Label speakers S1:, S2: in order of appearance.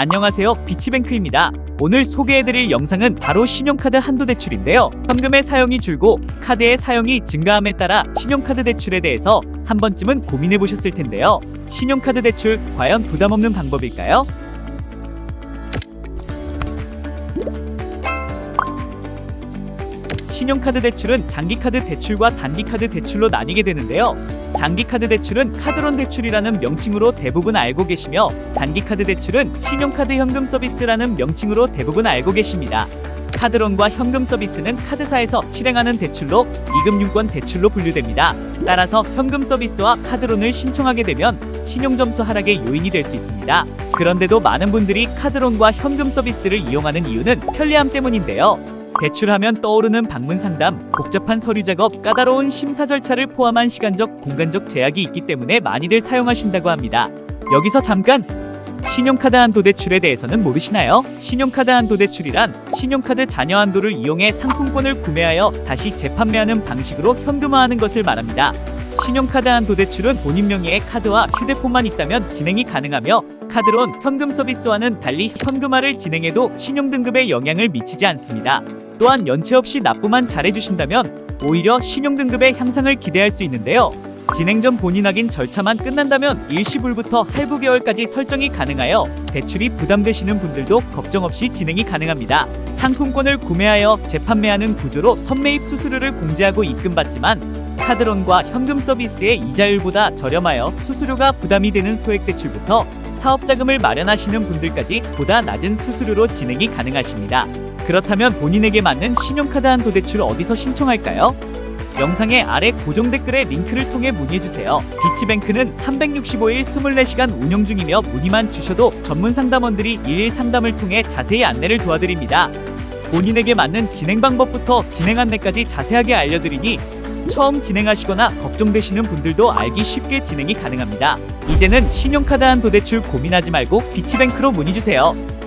S1: 안녕하세요. 비치뱅크입니다. 오늘 소개해드릴 영상은 바로 신용카드 한도 대출인데요. 현금의 사용이 줄고 카드의 사용이 증가함에 따라 신용카드 대출에 대해서 한 번쯤은 고민해 보셨을 텐데요. 신용카드 대출 과연 부담 없는 방법일까요? 신용카드 대출은 장기카드 대출과 단기카드 대출로 나뉘게 되는데요. 장기카드 대출은 카드론 대출이라는 명칭으로 대부분 알고 계시며 단기카드 대출은 신용카드 현금 서비스라는 명칭으로 대부분 알고 계십니다. 카드론과 현금 서비스는 카드사에서 실행하는 대출로 이금융권 대출로 분류됩니다. 따라서 현금 서비스와 카드론을 신청하게 되면 신용점수 하락의 요인이 될 수 있습니다. 그런데도 많은 분들이 카드론과 현금 서비스를 이용하는 이유는 편리함 때문인데요. 대출하면 떠오르는 방문 상담, 복잡한 서류 작업, 까다로운 심사 절차를 포함한 시간적, 공간적 제약이 있기 때문에 많이들 사용하신다고 합니다. 여기서 잠깐 신용카드 한도 대출에 대해서는 모르시나요? 신용카드 한도 대출이란 신용카드 잔여 한도를 이용해 상품권을 구매하여 다시 재판매하는 방식으로 현금화하는 것을 말합니다. 신용카드 한도 대출은 본인 명의의 카드와 휴대폰만 있다면 진행이 가능하며 카드론 현금 서비스와는 달리 현금화를 진행해도 신용등급에 영향을 미치지 않습니다. 또한 연체 없이 납부만 잘해주신다면 오히려 신용등급의 향상을 기대할 수 있는데요. 진행 전 본인 확인 절차만 끝난다면 일시불부터 할부 개월까지 설정이 가능하여 대출이 부담되시는 분들도 걱정 없이 진행이 가능합니다. 상품권을 구매하여 재판매하는 구조로 선매입 수수료를 공제하고 입금받지만 카드론과 현금 서비스의 이자율보다 저렴하여 수수료가 부담이 되는 소액 대출부터 사업 자금을 마련하시는 분들까지 보다 낮은 수수료로 진행이 가능하십니다. 그렇다면 본인에게 맞는 신용카드 한도 대출 어디서 신청할까요? 영상의 아래 고정 댓글에 링크를 통해 문의해주세요. 비치뱅크는 365일 24시간 운영 중이며 문의만 주셔도 전문 상담원들이 일일 상담을 통해 자세히 안내를 도와드립니다. 본인에게 맞는 진행 방법부터 진행 안내까지 자세하게 알려드리니 처음 진행하시거나 걱정되시는 분들도 알기 쉽게 진행이 가능합니다. 이제는 신용카드 한도 대출 고민하지 말고 비치뱅크로 문의주세요.